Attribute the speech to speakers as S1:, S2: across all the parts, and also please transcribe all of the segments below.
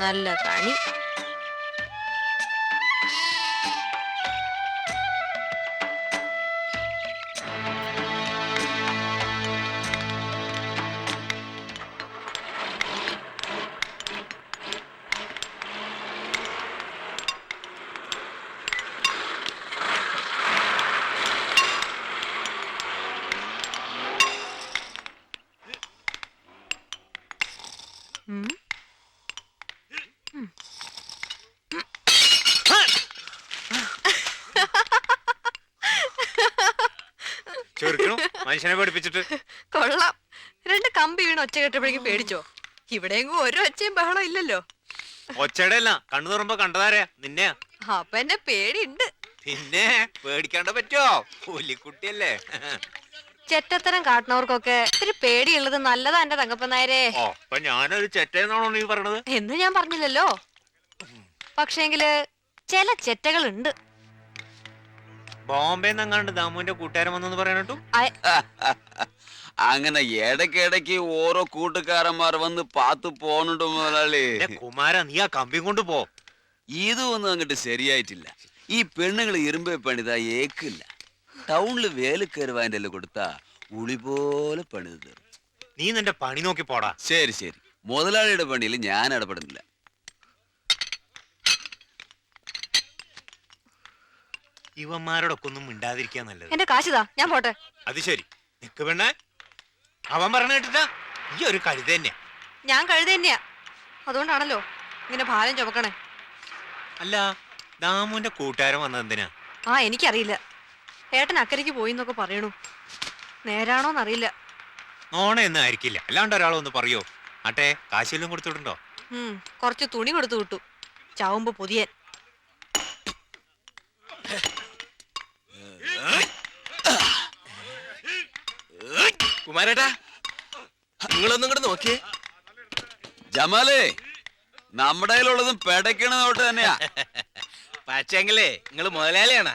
S1: നല്ല കണി
S2: മനുഷ്യനെ പഠിപ്പിച്ചിട്ട്
S1: കൊള്ളാം. രണ്ട് കമ്പി വീണ് ഒച്ച കേട്ടപ്പോഴേക്കും പേടിച്ചോ? ഇവിടെയെങ്കിലും ഒരു ഒച്ചയും ബഹളം ഇല്ലല്ലോ.
S2: ഒച്ചയുടെ അല്ല കണ്ണു തുറമ്പോ കണ്ടതാരാ? നിന്നെ
S1: അപ്പൊ എന്റെ പേടിയുണ്ട്.
S2: പിന്നെ പേടിക്കാണ്ട പറ്റോ പുലിക്കുട്ടിയല്ലേ.
S1: ചെറ്റത്തരം കാട്ടുന്നവർക്കൊക്കെ ഇത്തിരി പേടിയുള്ളത് നല്ലതാ എന്റെ തങ്കപ്പനായരെ.
S2: ഓ അപ്പൊ ഞാനൊരു ചെറ്റയെന്നാണോ നീ പറഞ്ഞത്
S1: എന്ന് ഞാൻ പറഞ്ഞില്ലല്ലോ. പക്ഷേങ്കിൽ ചില ചെറ്റകളുണ്ട്.
S2: ബോംബെ നിന്നങ്ങാണ്ട് ദാമുവിന്റെ കൂട്ടുകാരൻ വന്നെന്ന് പറയണട്ടു
S3: അങ്ങനെ ഇടയ്ക്കിടയ്ക്ക് ഓരോ കൂട്ടുകാരന്മാർ വന്ന് പാത്ത് പോണുണ്ട് മുതലാളി.
S2: കുമാര നീ ആ കമ്പി കൊണ്ട് പോ.
S3: ഇതൊന്നും അങ്ങോട്ട് ശരിയായിട്ടില്ല. ഈ പെണ്ണുങ്ങൾ ഇരുമ്പേ പണിതാ ഏക്കില്ല. ടൗണിൽ കയറുവാന്റെ കൊടുത്താ ഉളി പോലെ പണിത് തീർന്നു
S2: നീ നിന്റെ പണി നോക്കി പോടാ.
S3: ശരി ശരി. മുതലാളിയുടെ പണിയിൽ ഞാൻ ഇടപെടുന്നില്ല.
S2: ഇവന്മാരോടൊക്കെ ഒന്നും മിണ്ടാതിരിക്കാൻ നല്ലത്.
S1: എന്റെ കാശിതാ ഞാൻ പോട്ടെ.
S2: അത് ശരി. നിക്ക് പെണ്ണേ. അവൻ പറഞ്ഞ കേട്ടിട്ടാ? ഈ ഒരു കഴുത തന്നെയാ.
S1: ഞാൻ കഴുത തന്നെയാ. അതുകൊണ്ടാണല്ലോ ഇങ്ങനെ ഭാരം ചുമക്കണേ.
S2: അല്ല ദാമുന്റെ കൂട്ടുകാരൻ വന്നത് എന്തിനാ?
S1: ആ എനിക്കറിയില്ല. ഏട്ടൻ അക്കരയ്ക്ക് പോയി എന്നൊക്കെ പറയണു. നേരാണോന്നറിയില്ല
S2: നോണയൊന്നും ആയിരിക്കില്ല. അല്ലാണ്ട് ഒരാളൊന്ന് പറയോ? ആട്ടെ കാശിലും കൊടുത്തിട്ടുണ്ടോ
S1: ഉം കുറച്ച് തുണി കൊടുത്തു വിട്ടു. ചാവുമ്പോ പുതിയ
S4: കുമാരേട്ടാ നിങ്ങളൊന്നും കൂടെ നോക്കിയേ.
S3: ജമാലേ നമ്മുടെ കയ്യിലുള്ളതും പെടയ്ക്കണ നോട്ട് തന്നെയാ.
S4: പക്ഷേങ്കിലേ നിങ്ങൾ മുതലാളിയാണ്.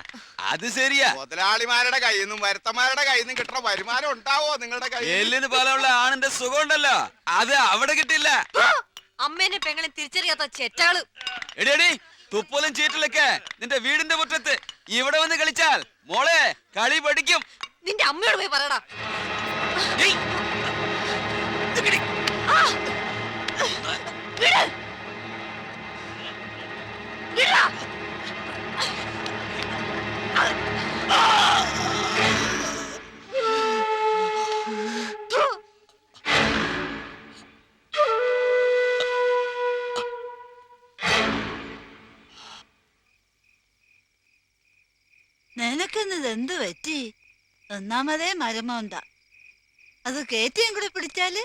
S3: അത് ശരിയാ.
S5: മുതലാളിമാരുടെ കയ്യിൽ നിന്നും വരുത്തന്മാരുടെ കയ്യിൽ നിന്നും കിട്ടുന്ന വരുമാനം ഉണ്ടാവോ നിങ്ങളുടെ കയ്യിൽ?
S3: എല്ലിന് പോലെയുള്ള ആണിന്റെ സുഖം ഉണ്ടല്ലോ അത് അവിടെ കിട്ടില്ല
S1: അമ്മേനെ പെങ്ങളെ തിരിച്ചറിയാത്ത ചെറ്റകൾ
S3: എടി എടി തുപ്പലും ചീറ്റലൊക്കെ നിന്റെ വീടിന്റെ മുറ്റത്ത്. ഇവിടെ വന്ന് കളിച്ചാൽ മോളെ കളി പഠിക്കും.
S1: നിന്റെ അമ്മയോട് പോയി പറയടാ.
S6: നിനക്കിന്നത് എന്ത് പറ്റി? ഒന്നാമതേ മരമോന്ത. അത് കേറ്റിയും കൂടെ പിടിച്ചാൽ?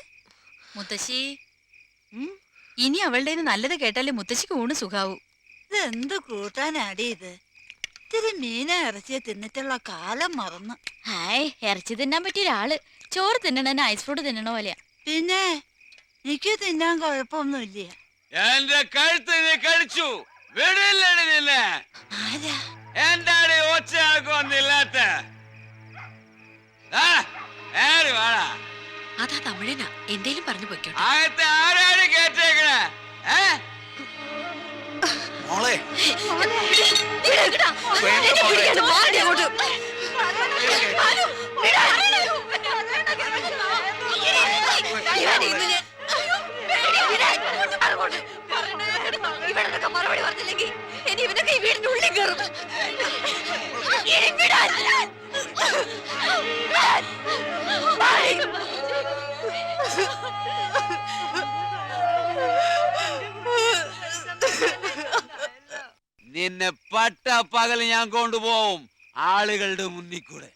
S7: മുത്തശ്ശി. ഇനി അവളുടെ നല്ലത് കേട്ടാലേ മുത്തശ്ശിക്ക് ഊണ് സുഖാവൂ.
S6: ഇതെന്ത് കൂട്ടാനാടി ഇത്? ഇത്തിരി മീന ഇറച്ചിയെ തിന്നിട്ടുള്ള കാലം മറന്നു.
S7: ഹായ് ഇറച്ചി തിന്നാൻ പറ്റിയ ഒരാൾ ചോറ് തിന്നണ ഐസ് ഫ്രൂട്ട് തിന്നണ പോലെയാ.
S6: പിന്നെ എനിക്ക് തിന്നാൻ കുഴപ്പമൊന്നുമില്ല.
S3: എന്റെ കഴുത്ത് നീ കഴിച്ചു വിടില്ലടി നിന്നെ.
S6: ആരാ?
S3: എന്താടി ഒച്ചയാക്കൊന്നില്ലാത്ത വാടാ
S7: അതാ തമിഴനാ. എന്തേലും പറഞ്ഞു പോയിക്കോട്ടെ.
S1: മറുപടി പറഞ്ഞില്ലെങ്കിൽ ഇനി ഇവനൊക്കെ ഈ വീടിന്റെ ഉള്ളിൽ കയറും.
S3: നിന്നെ പട്ട പകൽ ഞാൻ കൊണ്ടുപോവും ആളുകളുടെ മുന്നിൽ കൂടെ.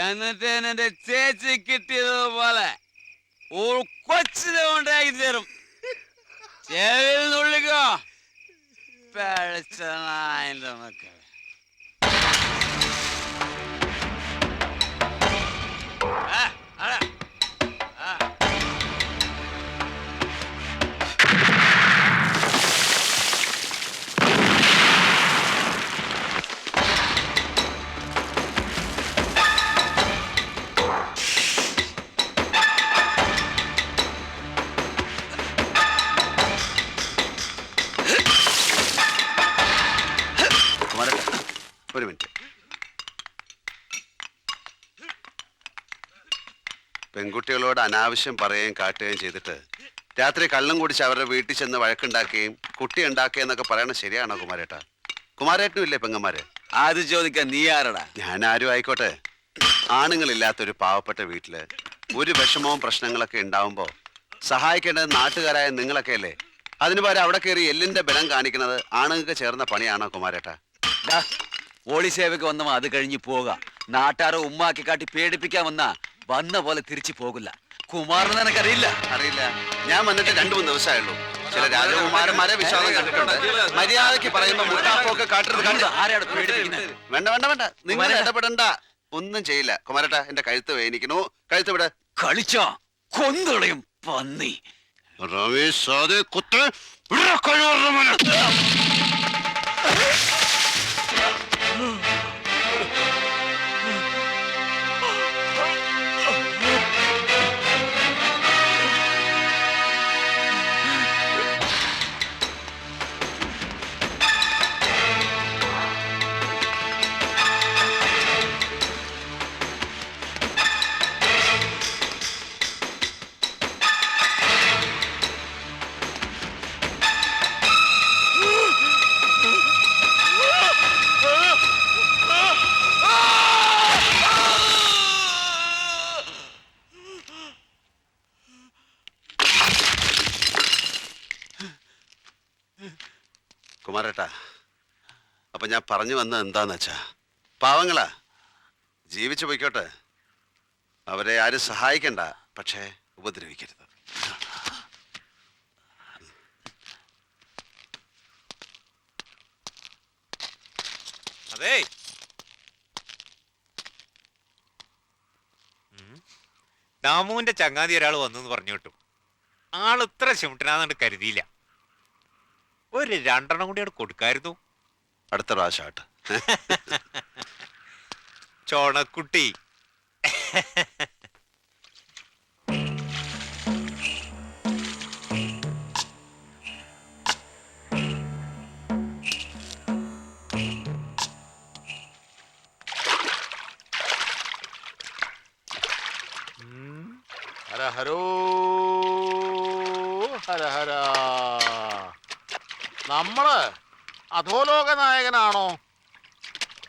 S3: എന്നിട്ട് എന്റെ ചേച്ചി കിട്ടിയതുപോലെ ഒരു കൊച്ചിനെ തരും. ചെവിയിൽ നുള്ളിക്കോ. പിഴച്ച നായന്റെ
S8: அட അനാവശ്യം പറയുകയും കാട്ടുകയും ചെയ്തിട്ട് രാത്രി കള്ളം കുടിച്ച് അവരുടെ വീട്ടിൽ ചെന്ന് വഴക്കുണ്ടാക്കുകയും കുട്ടി ഉണ്ടാക്കുകയെന്നൊക്കെ പറയണത് ശരിയാണോ കുമാരേട്ടാ? കുമാരേട്ടനും ഇല്ലേ പെങ്ങന്മാര്?
S3: അത് ചോദിക്കാൻ നീ ആരടാ?
S8: ഞാൻ ആരും ആയിക്കോട്ടെ. ആണുങ്ങളില്ലാത്തൊരു പാവപ്പെട്ട വീട്ടിൽ ഒരു വിഷമവും പ്രശ്നങ്ങളൊക്കെ ഉണ്ടാവുമ്പോ സഹായിക്കേണ്ടത് നാട്ടുകാരായ നിങ്ങളൊക്കെ അല്ലേ? അതിനു പകരം അവിടെ കയറി എല്ലിന്റെ ബലം കാണിക്കുന്നത് ആണുങ്ങൾക്ക് ചേർന്ന പണിയാണോ കുമാരേട്ടാ?
S3: ഓളി പോളി സേവയ്ക്ക് വന്നവ അത് കഴിഞ്ഞ് പോകാം. നാട്ടാരെ ഉമ്മാക്കി കാട്ടി പേടിപ്പിക്കാൻ വന്ന വന്ന പോലെ തിരിച്ചു പോകില്ല. കുമാറിന് എനിക്കറിയില്ല
S8: അറിയില്ല. ഞാൻ വന്നിട്ട് രണ്ടു മൂന്ന് ദിവസമായുള്ളൂ. ചില രാജകുമാരന്മാരെ വിശ്വാസം കണ്ടിട്ടുണ്ട്. മര്യാദയ്ക്ക് പറയുമ്പോ മുട്ടാപ്പൊക്കെ കാട്ടരുത് കണ്ടു?
S3: ആരാണ് പേടിപ്പിക്കുന്നത്
S8: വേണ്ട വേണ്ട വേണ്ട. നിങ്ങൾ ഇടപെടണ്ട. ഒന്നും ചെയ്യില്ല. കുമാരട്ട എന്റെ കഴുത്ത് വേദനിക്കണു കഴുത്ത് വിട്
S3: കളിച്ചോ? കൊന്തളയും പന്നി.
S8: രമേശ് സാദേ കുത്ത് വിടടാ കുമാരേട്ടാ അപ്പൊ ഞാൻ പറഞ്ഞു വന്നത് എന്താന്ന് വെച്ചാ പാവങ്ങളാ ജീവിച്ചു പോയിക്കോട്ടെ. അവരെ ആരും സഹായിക്കണ്ട പക്ഷേ ഉപദ്രവിക്കരുത്.
S2: അതേ. ദാമുവിന്റെ ചങ്ങാതി ഒരാൾ വന്നു എന്ന് പറഞ്ഞു കിട്ടും. ആൾ ഇത്ര ചുമട്ടനാന്നു കരുതിയില്ല. ഒരു രണ്ടെണ്ണം കൂടി അവിടെ കൊടുക്കായിരുന്നു.
S8: അടുത്ത പ്രാവശ്യമായിട്ട്
S2: ചോണക്കുട്ടി.
S5: ഹര ഹരോ ഹര ഹര. നമ്മൾ അധോലോക നായകനാണോ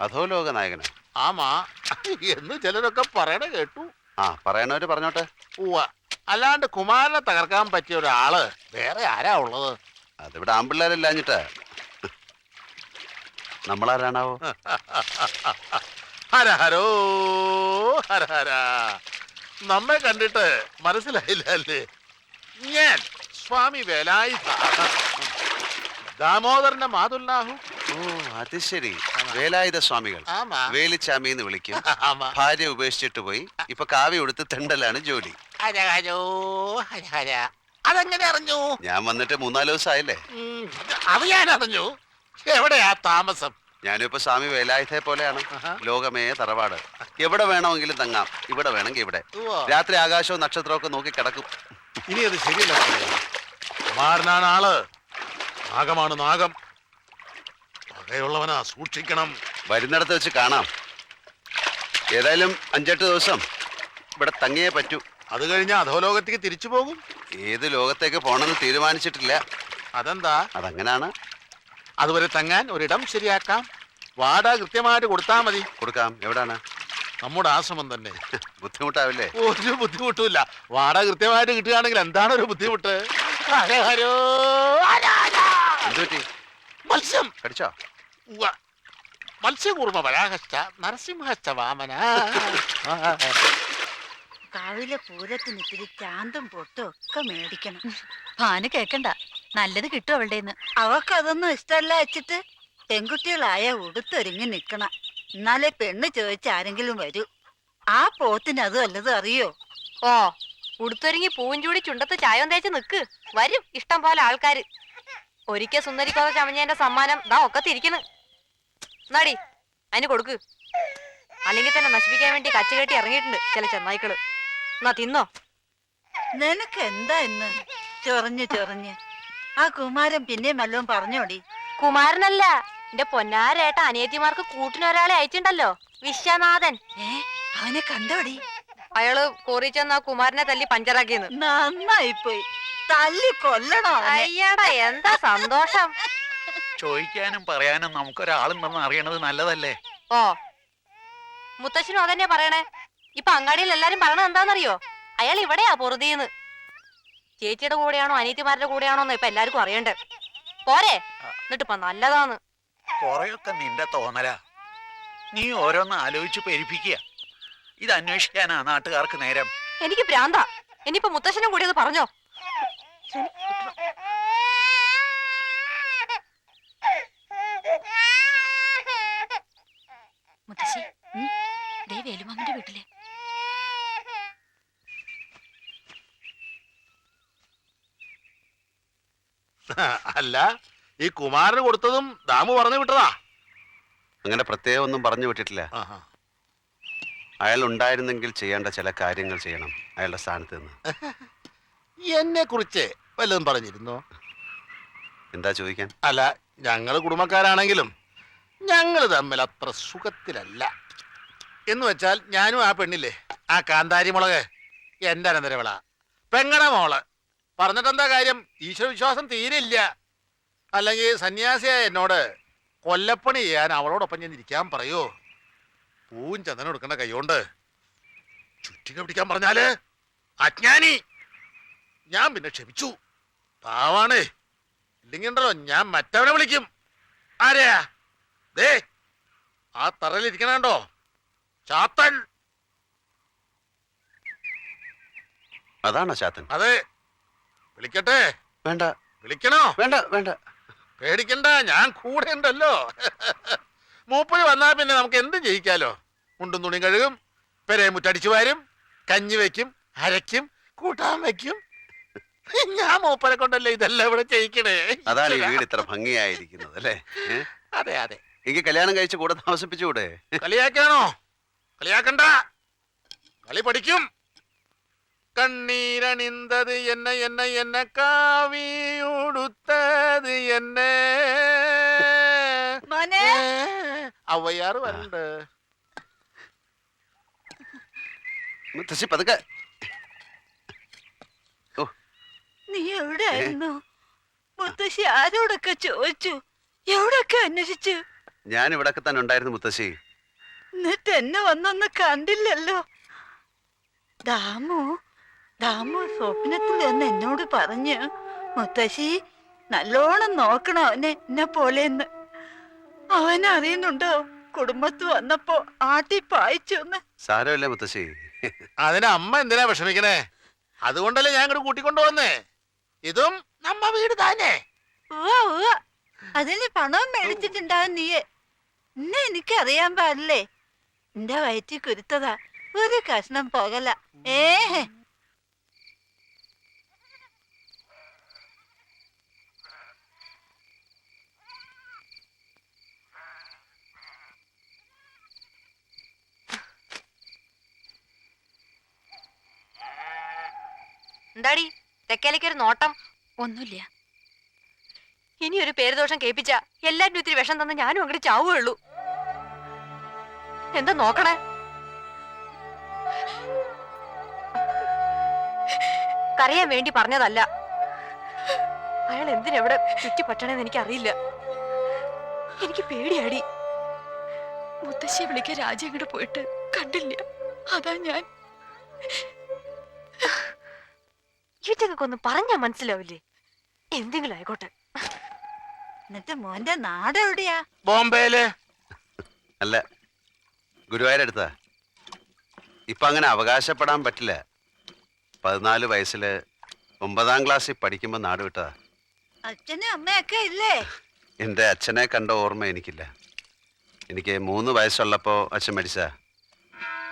S8: അധോലോക നായകന്
S5: ആമാ. എന്ന് ചിലരൊക്കെ പറയണ കേട്ടു.
S8: ആ പറയണവര് പറഞ്ഞോട്ടെ.
S5: ഉവ്വ. അല്ലാണ്ട് കുമാരനെ തകർക്കാൻ പറ്റിയ ഒരാൾ വേറെ ആരാ ഉള്ളത്?
S8: അതിവിടെ ആമ്പിള്ളേരല്ലാഞ്ഞിട്ട്. നമ്മളാരാണാവോ?
S5: ഹര ഹരോ ഹര ഹര. നമ്മെ കണ്ടിട്ട് മനസ്സിലായില്ല അല്ലേ ഞാൻ സ്വാമി വേലായി ദാമോദരന്റെ മാതുല്ലാഹു
S8: ഓ അത് ശരി. വേലായുധ സ്വാമികൾ.
S5: ആമാ.
S8: വേലിച്ചാമി എന്ന് വിളിക്കും.
S5: ആമാ.
S8: ഭാര്യ ഉപേക്ഷിച്ചിട്ട് പോയി. ഇപ്പൊ കാവ്യ കൊടുത്ത് തെണ്ടലാണ് ജോലി.
S5: അതെങ്ങനെ അറിഞ്ഞു?
S8: ഞാൻ വന്നിട്ട് മൂന്നാൽ ദിവസമായില്ലേ?
S5: ഉം, അത് ഞാൻ അറിഞ്ഞു. എവിടെയാ താമസം?
S8: ഞാനിപ്പോ ഇപ്പൊ സ്വാമി വേലായുധയെ പോലെയാണ്. ലോകമേ തറവാട്. എവിടെ വേണമെങ്കിലും തങ്ങാം. ഇവിടെ വേണമെങ്കിൽ ഇവിടെ.
S5: ഉവ്വ.
S8: രാത്രി ആകാശവും നക്ഷത്രവും ഒക്കെ നോക്കി കിടക്കും.
S5: ഇനി അത് ശരിയല്ല ആൾ. നാഗമാണ് നാഗം. പകയുള്ളവനാ സൂക്ഷിക്കണം.
S8: വരുന്നിടത്ത് വെച്ച് കാണാം. ഏതായാലും അഞ്ചെട്ട് ദിവസം. ഇവിടെ തങ്ങിയേ പറ്റൂ.
S5: അത് കഴിഞ്ഞ അധോലോകത്തേക്ക് തിരിച്ചു പോകും.
S8: ഏത് ലോകത്തേക്ക് പോണെന്ന് തീരുമാനിച്ചിട്ടില്ല.
S5: അതെന്താ?
S8: അതങ്ങനാണ്.
S5: അതുവരെ തങ്ങാൻ ഒരിടം ശരിയാക്കാം. വാട കൃത്യമായിട്ട് കൊടുത്താൽ മതി.
S8: കൊടുക്കാം. എവിടാണ്?
S5: നമ്മുടെ ആശ്രമം തന്നെ.
S8: ബുദ്ധിമുട്ടാവില്ലേ?
S5: ഒരു ബുദ്ധിമുട്ടുമില്ല. വാട കൃത്യമായിട്ട് കിട്ടുകയാണെങ്കിൽ എന്താണ് ഒരു ബുദ്ധിമുട്ട്? ഹര ഹരോ ഹര ഹര.
S8: എന്ത് പറ്റി
S5: മത്സ്യം.
S8: കടിച്ചോ?
S5: ഉവ്വ. മത്സ്യകൂർമ്മ വരാഹശ്ച നരസിംഹശ്ച വാമന.
S6: കാവിലെ പൂരത്തിന് ഇത്തിരി ചാന്തും പൊട്ടും ഒക്കെ മേടിക്കണം.
S1: ഭാന് കേക്കണ്ട. നല്ലത് കിട്ടും അവളുടെ
S6: അവക്കതൊന്നും ഇഷ്ടമല്ല വെച്ചിട്ട് പെൺകുട്ടികളായ ഉടുത്തൊരുങ്ങി നിക്കണം എന്നാലേ പെണ്ണ് ചോദിച്ച ആരെങ്കിലും വരൂ. ആ പോത്തിന് അത് വല്ലതും അറിയോ?
S1: ഓ ഉടുത്തൊരുങ്ങി പൂവും ചൂടി ചുണ്ടത്ത് ചായം തേച്ച് നിക്ക്. വരും ഇഷ്ടം പോലെ ആൾക്കാര്. ഒരിക്കൽ സുന്ദരിക്കോത ചമഞ്ഞതിന്റെ സമ്മാനം. ദാ ഒക്കെ തിരിക്കുന്നു. നടി അതിന് കൊടുക്ക്. അല്ലെങ്കിൽ തന്നെ നശിപ്പിക്കാൻ വേണ്ടി കച്ചുകെട്ടി ഇറങ്ങിയിട്ടുണ്ട് ചില ചെന്നായ്ക്കൾ. എന്നാ തിന്നോ?
S6: നിനക്ക് എന്താ ഇന്ന്? ചൊറഞ്ഞ് ചൊറഞ്ഞ്. ആ കുമാരൻ പിന്നെയും വല്ലതും പറഞ്ഞോടി.
S1: കുമാരനല്ല എന്റെ പൊന്നാരേട്ട അനിയത്തിമാർക്ക് കൂട്ടിനൊരാളെ അയച്ചിണ്ടല്ലോ വിശ്വനാഥൻ.
S6: ഏ അവനെ കണ്ടോടി.
S1: അയാൾ കോറി ആ കുമാരനെ തല്ലി പഞ്ചറാക്കിയെന്ന്.
S6: നന്നായിപ്പോയി. തല്ലി കൊല്ലണോ അവനെ.
S1: അയ്യടാ എന്താ സന്തോഷം?
S5: ചോദിക്കാനും പറയാനും നമുക്കൊരാളുണ്ടെന്ന് അറിയണത് നല്ലതല്ലേ?
S1: ഓ മുത്തശ്ശനും അതന്നെ പറയണേ. ഇപ്പൊ അങ്ങാടിയിൽ എല്ലാരും പറയണത് എന്താണെന്നറിയോ? അയാൾ ഇവിടെയാ പൊറുതിന്ന്. ചേച്ചിയുടെ കൂടെയാണോ അനിയത്തിമാരുടെ കൂടെയാണോന്ന് ഇപ്പൊ എല്ലാവർക്കും അറിയണ്ടേ. പോരെ എന്നിട്ട് ഇപ്പൊ നല്ലതാന്ന്.
S5: കൊറേയൊക്കെ നിന്റെ തോന്നലാ. നീ ഓരോന്ന് ആലോചിച്ച് പെരിപ്പിക്കുക. ഇത് അന്വേഷിക്കാനാ നാട്ടുകാർക്ക് നേരം.
S1: എനിക്ക് ഭ്രാന്ത. ഇനിയിപ്പൊ മുത്തശ്ശനും കൂടി അത് പറഞ്ഞോ.
S7: മുത്തശ്ശി ദേ വേലുമാമന്റെ വീട്ടിലെ.
S5: അല്ല ഈ കുമാരന് കൊടുത്തതും ദാമു പറഞ്ഞു വിട്ടതാ.
S8: അങ്ങനെ പ്രത്യേകം ഒന്നും പറഞ്ഞു വിട്ടിട്ടില്ല. അയാൾ ഉണ്ടായിരുന്നെങ്കിൽ ചെയ്യേണ്ട ചില കാര്യങ്ങൾ ചെയ്യണം അയാളുടെ സ്ഥാനത്ത് നിന്ന്
S5: എന്നെ കുറിച്ച് വല്ലതും പറഞ്ഞിരുന്നോ?
S8: എന്താ ചോദിക്കാൻ?
S5: അല്ല ഞങ്ങൾ കുടുംബക്കാരാണെങ്കിലും ഞങ്ങൾ തമ്മിൽ അത്ര സുഖത്തിലല്ല. എന്ന് വെച്ചാൽ ഞാനും ആ പെണ്ണില്ലേ ആ കാന്താരി മുളക് എന്റെ അനന്തരവിള പെങ്ങട മോൾ. പറഞ്ഞിട്ടെന്താ കാര്യം? ഈശ്വരവിശ്വാസം തീരില്ല. അല്ലെങ്കിൽ സന്യാസിയായ എന്നോട് കൊല്ലപ്പണി ചെയ്യാൻ അവളോടൊപ്പം ഞാൻ ഇരിക്കാൻ പറയോ? പൂവും ചന്ദനം എടുക്കേണ്ട കൈകൊണ്ട് ചുറ്റിക പിടിക്കാൻ പറഞ്ഞാൽ അജ്ഞാനി. ഞാൻ പിന്നെ ക്ഷമിച്ചു. പാവാണേ. ഇല്ലെങ്കിൽ ഉണ്ടല്ലോ ഞാൻ മറ്റവനെ വിളിക്കും. ആരെയാ? ദേ ആ തറയിലിരിക്കണോ ചാത്തൻ.
S8: അതാണോ ചാത്തൻ?
S5: അതെ. വിളിക്കട്ടെ?
S8: വേണ്ട.
S5: വിളിക്കണോ?
S8: വേണ്ട വേണ്ട.
S5: പേടിക്കണ്ട ഞാൻ കൂടെ ഉണ്ടല്ലോ. മൂപ്പര് വന്നാൽ പിന്നെ നമുക്ക് എന്ത് ജയിക്കാലോ മുണ്ടും തുണി കഴുകും പെരേ മുറ്റടിച്ചു വാരും കഞ്ഞി വയ്ക്കും അരയ്ക്കും കൂട്ടാൻ വെക്കും. ഞാൻ മൂപ്പരെ കൊണ്ടല്ലേ ഇതെല്ലാം ഇവിടെ ചെയ്യിക്കണേ?
S8: അതാണ് ഈ വീട് ഇത്ര ഭംഗിയായിരിക്കുന്നത് അല്ലേ? ഏ?
S5: അതെ അതെ.
S8: എനിക്ക് കല്യാണം കഴിച്ച് കൂടെ താമസിപ്പിച്ചുകൂടെ?
S5: കളിയാക്കാണോ കളിയാക്കണ്ട. കളി പഠിക്കും. കണ്ണീരണിന്തത് എന്നെ എന്നെ എന്നെ കാവിയുടുത്തത് എന്നെ.
S6: മോനെ.
S5: അവയാറ് വരണ്ട്.
S8: മുത്തശ്ശി പതുക്കെ ഓ
S6: നീ എവിടെയായിരുന്നു മുത്തശ്ശി ആരോടൊക്കെ ചോദിച്ചു? എവിടൊക്കെ അന്വേഷിച്ചു?
S8: ഞാൻ ഇവിടൊക്കെ തന്നെ ഉണ്ടായിരുന്നു മുത്തശ്ശി.
S6: എന്നിട്ട് എന്നെ വന്നൊന്ന് കണ്ടില്ലല്ലോ. ദാമു ദാമു സ്വപ്നത്തിൽ എന്ന് എന്നോട് പറഞ്ഞു മുത്തശ്ശി നല്ലോണം നോക്കണം അവനെ എന്നെ പോലെയെന്ന്. അവൻ അറിയുന്നുണ്ടോ? കുടുംബത്ത് വന്നപ്പോ ആട്ടി പായിച്ചു എന്ന്
S8: സാരമില്ല മുത്തശ്ശി.
S5: അതിന് അമ്മ എന്തിനാ വിഷമിക്കണേ? അതുകൊണ്ടല്ലേ ഞാൻ ഇങ്ങോട്ട് കൂട്ടിക്കൊണ്ടു വന്നേ ഇതും നമ്മ വീട്
S6: തന്നെ. അതിന് പണം മേടിച്ചിട്ടുണ്ടാവും നീയെ ഇന്നെ എനിക്കറിയാൻ പാടില്ലേ? എന്റെ വയറ്റിൽ കുരുത്തതാ. ഒരു കഷ്ണം പോകല. ഏഹേ
S1: എന്താടി? തെക്കേലേക്ക് ഒരു നോട്ടം.
S7: ഒന്നുമില്ല.
S1: ഇനി ഒരു പേരുദോഷം കേൾപ്പിച്ച എല്ലാരും ഇത്തിരി വിഷം തന്ന് ഞാനും അങ്ങോട്ട് ചാവുകയുള്ളൂ. എന്താ നോക്കണേ? കരയാൻ വേണ്ടി പറഞ്ഞതല്ല. അയാൾ എന്തിനെവിടെ ചുറ്റിപ്പറ്റണെന്ന് എനിക്കറിയില്ല. എനിക്ക് പേടിയാടി.
S7: മുത്തശ്ശിയെ വിളിക്കാൻ രാജ അങ്ങോട്ട് പോയിട്ട് കണ്ടില്ല. അതാ ഞാൻ.
S1: ഒന്ന് പറഞ്ഞാ മനസ്സിലാവില്ലേ? എന്തെങ്കിലും ആയിക്കോട്ടെ.
S6: എന്നിട്ട് മോന്റെ നാട് എവിടെയാ?
S5: ബോംബെയിൽ.
S8: അല്ല ഗുരുവായൂരടുത്താ ഇപ്പൊ അങ്ങനെ അവകാശപ്പെടാൻ പറ്റില്ല. പതിനാല് വയസ്സിൽ ഒമ്പതാം ക്ലാസ്സിൽ പഠിക്കുമ്പോ നാട് വിട്ടതാ.
S6: അച്ഛനും അമ്മയൊക്കെ ഇല്ലേ?
S8: എന്റെ അച്ഛനെ കണ്ട ഓർമ്മ എനിക്കില്ല. എനിക്ക് മൂന്ന് വയസ്സുള്ളപ്പോ അച്ഛൻ മരിച്ച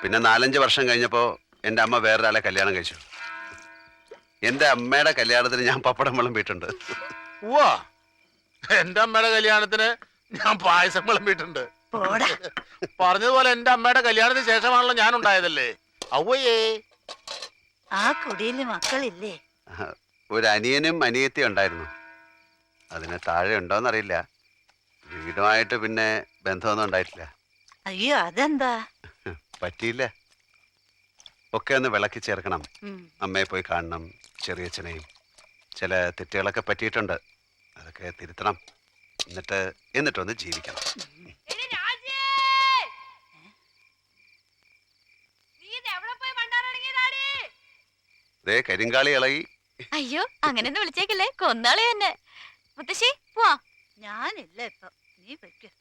S8: പിന്നെ നാലഞ്ച് വർഷം കഴിഞ്ഞപ്പോ എന്റെ അമ്മ വേറൊരാളെ കല്യാണം കഴിച്ചു. എന്റെ അമ്മയുടെ കല്യാണത്തിന് ഞാൻ പപ്പടം വിളമ്പിയിട്ടുണ്ട്
S5: ഓ എന്റെ അമ്മയുടെ കല്യാണത്തിന് ഞാൻ പായസം വിളമ്പിയിട്ടുണ്ട്
S6: പോടാ.
S5: പറഞ്ഞതുപോലെ എന്റെ അമ്മയുടെ കല്യാണത്തിന് ശേഷമാണല്ലോ ഞാൻ ഉണ്ടായതല്ലേ? ഔവയേ
S6: ആ കുടിയിൽ മക്കളില്ലേ?
S8: ഒരു അനിയനും അനിയത്തിയും ഉണ്ടായിരുന്നു. അതിന് താഴെ ഉണ്ടോന്നറിയില്ല. വീടുമായിട്ട് പിന്നെ ബന്ധമൊന്നും ഉണ്ടായിട്ടില്ല.
S6: അയ്യോ അതെന്താ?
S8: പറ്റിയില്ല. ഒക്കെ ഒന്ന് വിളക്കി ചേർക്കണം.
S6: ഉം.
S8: അമ്മയെ പോയി കാണണം. ചെറിയച്ഛനെയും ചില തെറ്റുകളൊക്കെ പറ്റിയിട്ടുണ്ട്. അതൊക്കെ തിരുത്തണം. എന്നിട്ട് എന്നിട്ടൊന്ന് ജീവിക്കണം. ദേ കരിങ്കാളി ഇളകി.
S7: അയ്യോ അങ്ങനെയൊന്നും വിളിച്ചേക്കല്ലേ. കൊന്നാളി തന്നെ മുത്തശ്ശി പോവാ.
S6: ഞാനില്ല ഇപ്പൊ. നീ വെക്ക്.